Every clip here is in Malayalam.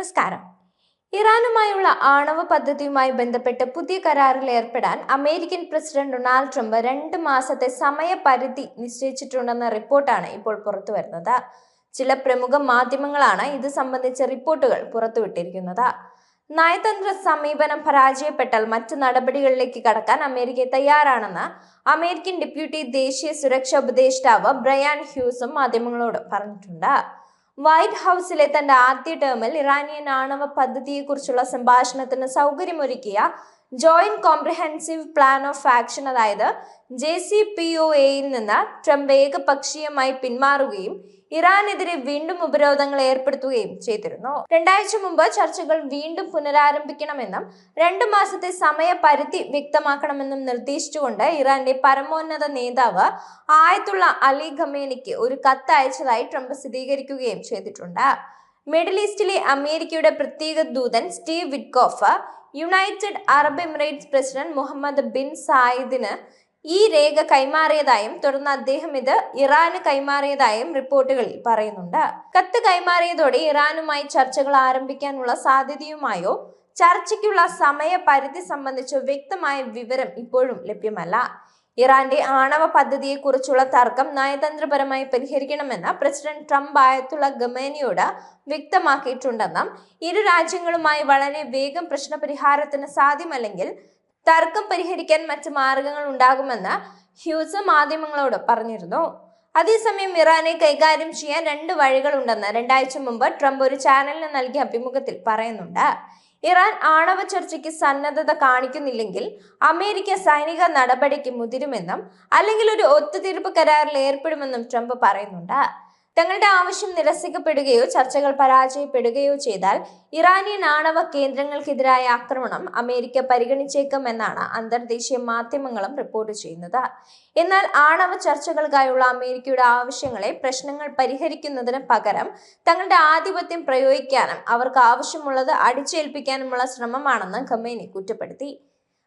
നമസ്കാരം. ഇറാനുമായുള്ള ആണവ പദ്ധതിയുമായി ബന്ധപ്പെട്ട് പുതിയ കരാറിൽ ഏർപ്പെടാൻ അമേരിക്കൻ പ്രസിഡന്റ് ഡൊണാൾഡ് ട്രംപ് രണ്ട് മാസത്തെ സമയപരിധി നിശ്ചയിച്ചിട്ടുണ്ടെന്ന റിപ്പോർട്ടാണ് ഇപ്പോൾ പുറത്തു വരുന്നത്. ചില പ്രമുഖ മാധ്യമങ്ങളാണ് ഇത് സംബന്ധിച്ച റിപ്പോർട്ടുകൾ പുറത്തുവിട്ടിരിക്കുന്നത്. നയതന്ത്ര സമീപനം പരാജയപ്പെട്ടാൽ മറ്റു നടപടികളിലേക്ക് കടക്കാൻ അമേരിക്ക തയ്യാറാണെന്ന് അമേരിക്കൻ ഡെപ്യൂട്ടി ദേശീയ സുരക്ഷാ ഉപദേഷ്ടാവ് ബ്രയാൻ ഹ്യൂസും മാധ്യമങ്ങളോട് പറഞ്ഞിട്ടുണ്ട്. വൈറ്റ് ഹൗസിലെ തന്റെ ആദ്യ ടേമിൽ ഇറാനിയൻ ആണവ പദ്ധതിയെക്കുറിച്ചുള്ള സംഭാഷണത്തിന് സൗകര്യമൊരുക്കിയ joint comprehensive plan of action അതായത് ജെ സി പി ഒ എയിൽ നിന്ന് ട്രംപ് ഏകപക്ഷീയമായി പിന്മാറുകയും ഇറാനെതിരെ വീണ്ടും ഉപരോധങ്ങൾ ഏർപ്പെടുത്തുകയും ചെയ്തിരുന്നു. രണ്ടാഴ്ച മുമ്പ് ചർച്ചകൾ വീണ്ടും പുനരാരംഭിക്കണമെന്നും രണ്ടു മാസത്തെ സമയപരിധി വ്യക്തമാക്കണമെന്നും നിർദ്ദേശിച്ചുകൊണ്ട് ഇറാന്റെ പരമോന്നത നേതാവ് ആയത്തുള്ള അലി ഖമേനിക്ക് ഒരു കത്ത് അയച്ചതായി ട്രംപ് സ്ഥിരീകരിക്കുകയും ചെയ്തിട്ടുണ്ട്. മിഡിൽ ഈസ്റ്റിലെ അമേരിക്കയുടെ പ്രത്യേക ദൂതൻ Steve Witkoff United Arab Emirates president Muhammad bin സായിദിന് ഈ രേഖ കൈമാറിയതായും തുടർന്ന് അദ്ദേഹം ഇത് ഇറാന് കൈമാറിയതായും റിപ്പോർട്ടുകളിൽ പറയുന്നുണ്ട്. കത്ത് കൈമാറിയതോടെ ഇറാനുമായി ചർച്ചകൾ ആരംഭിക്കാനുള്ള സാധ്യതയുമായോ? ചർച്ചയ്ക്കുള്ള സമയപരിധി സംബന്ധിച്ചോ വ്യക്തമായ വിവരം ഇപ്പോഴും ലഭ്യമല്ല. ഇറാന്റെ ആണവ പദ്ധതിയെക്കുറിച്ചുള്ള തർക്കം നയതന്ത്രപരമായി പരിഹരിക്കണമെന്ന് പ്രസിഡന്റ് ട്രംപ് ആയത്തുള്ള ഗമേനിയോട് വ്യക്തമാക്കിയിട്ടുണ്ടെന്നും ഇരു രാജ്യങ്ങളുമായി വളരെ വേഗം പ്രശ്നപരിഹാരത്തിന് സാധ്യമല്ലെങ്കിൽ തർക്കം പരിഹരിക്കാൻ മറ്റ് മാർഗങ്ങൾ ഉണ്ടാകുമെന്ന് ഹ്യൂസ് മാധ്യമങ്ങളോട് പറഞ്ഞിരുന്നു. അതേസമയം ഇറാനെ കൈകാര്യം ചെയ്യാൻ രണ്ട് വഴികളുണ്ടെന്ന് രണ്ടാഴ്ച മുമ്പ് ട്രംപ് ഒരു ചാനലിന് നൽകിയ അഭിമുഖത്തിൽ പറയുന്നുണ്ട്. ഇറാൻ ആണവ ചർച്ചയ്ക്ക് സന്നദ്ധത കാണിക്കുന്നില്ലെങ്കിൽ അമേരിക്ക സൈനിക നടപടിക്ക് മുതിരുമെന്നും അല്ലെങ്കിൽ ഒരു ഒത്തുതീർപ്പ് കരാറിൽ ഏർപ്പെടുമെന്നും ട്രംപ് പറയുന്നുണ്ട്. തങ്ങളുടെ ആവശ്യം നിരസിക്കപ്പെടുകയോ ചർച്ചകൾ പരാജയപ്പെടുകയോ ചെയ്താൽ ഇറാനിയൻ ആണവ കേന്ദ്രങ്ങൾക്കെതിരായ ആക്രമണം അമേരിക്ക പരിഗണിച്ചേക്കുമെന്നാണ് അന്തർദേശീയ മാധ്യമങ്ങളും റിപ്പോർട്ട് ചെയ്യുന്നത്. എന്നാൽ ആണവ ചർച്ചകൾക്കായുള്ള അമേരിക്കയുടെ ആവശ്യങ്ങളെ പ്രശ്നങ്ങൾ പരിഹരിക്കുന്നതിന് പകരം തങ്ങളുടെ ആധിപത്യം പ്രയോഗിക്കാനും അവർക്ക് ആവശ്യമുള്ളത് അടിച്ചേൽപ്പിക്കാനുമുള്ള ശ്രമമാണെന്ന് ഖമേനി കുറ്റപ്പെടുത്തി.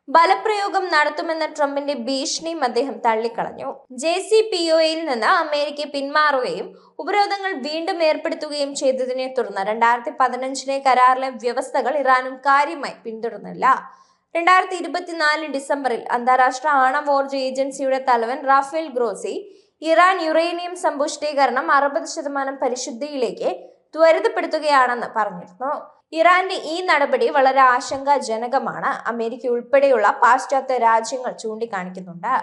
ബലപ്രയോഗം നടത്തുമെന്ന ട്രംപിന്റെ ഭീഷണിയും അദ്ദേഹം തള്ളിക്കളഞ്ഞു. ജെ സി പി ഒയിൽ നിന്ന് അമേരിക്ക പിന്മാറുകയും ഉപരോധങ്ങൾ വീണ്ടും ഏർപ്പെടുത്തുകയും ചെയ്തതിനെ തുടർന്ന് രണ്ടായിരത്തി പതിനഞ്ചിലെ കരാറിലെ വ്യവസ്ഥകൾ ഇറാനും കാര്യമായി പിന്തുടർന്നില്ല. രണ്ടായിരത്തി ഇരുപത്തിനാല് ഡിസംബറിൽ അന്താരാഷ്ട്ര ആണവോർജ ഏജൻസിയുടെ തലവൻ റാഫേൽ ഗ്രോസി ഇറാൻ യുറേനിയം സമ്പുഷ്ടീകരണം അറുപത് ശതമാനം പരിശുദ്ധിയിലേക്ക് ത്വരിതപ്പെടുത്തുകയാണെന്ന് പറഞ്ഞിരുന്നു. ഇറാന്റെ ഈ നടപടി വളരെ ആശങ്കാജനകമാണ്. അമേരിക്ക ഉൾപ്പെടെയുള്ള പാശ്ചാത്യ രാജ്യങ്ങൾ ചൂണ്ടിക്കാണിക്കുന്നുണ്ട്.